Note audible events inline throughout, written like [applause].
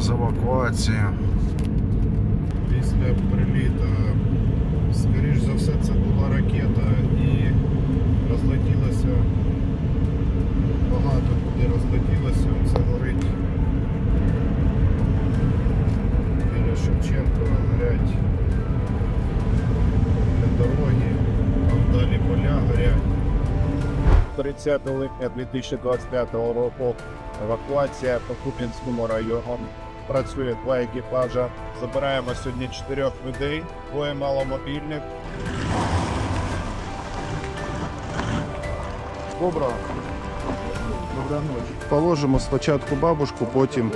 З евакуації. Після приліту, скоріш за все, це була ракета і розлетілося. Багато куди розлетілося, це горить біля Шевченка, горять біля дороги, там далі поля горять. 30 липня 2025 року евакуація по Куп'янському району. Працює два екіпажа. Забираємо сьогодні чотирьох людей, двоє маломобільних. Доброго. Доброї ночі. Положимо спочатку бабушку, потім.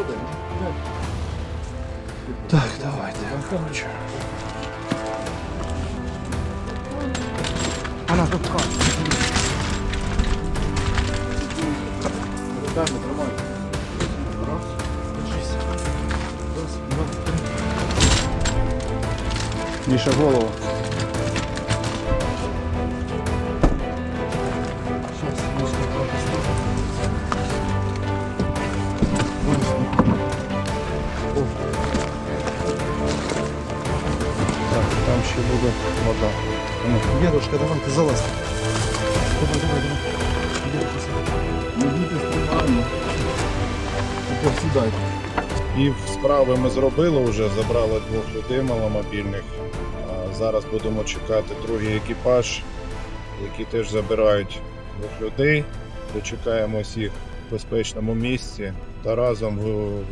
Так, давайте. Короче. Вона тут. Руками тримай. Миша, голову. еще будет вода. Дедушка, давай ты залазь. Давай, давай, давай. Идем сюда. Пів справи ми зробили вже, забрали двох людей маломобільних. А Зараз будемо чекати другий екіпаж, які теж забирають двох людей. Дочекаємось їх в безпечному місці та разом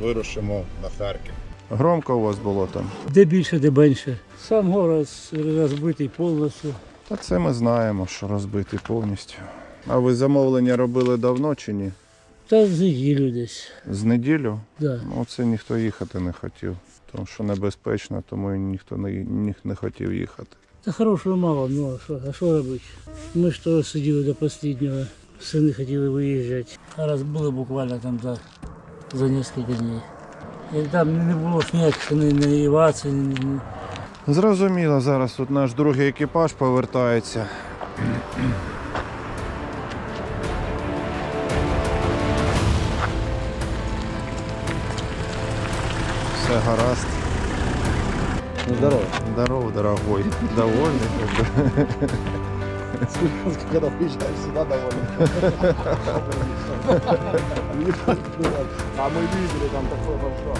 вирушимо на Харків. Громко у вас було там? Де більше, де менше. Сам город розбитий повністю. Та це ми знаємо, що розбитий повністю. А ви замовлення робили давно чи ні? Та з неділю десь. З неділю? Да. Ну, це ніхто їхати не хотів, тому що небезпечно, тому і ніхто не, ні, не хотів їхати. Та хорошого мало, ну а що, а що робити? Ми ж теж сиділи до останнього. Сини хотіли виїжджати. А раз були буквально там за, за кілька днів. І там не було ж ніяких ні, ні евації, ні, ні. Зрозуміло, зараз тут наш другий екіпаж повертається. Все гаразд. Здорово. Здорово, дорогой. [laughs] Довольный. Когда приезжаешь сюда, довольный. [laughs] [laughs] А мы видели там такое большое.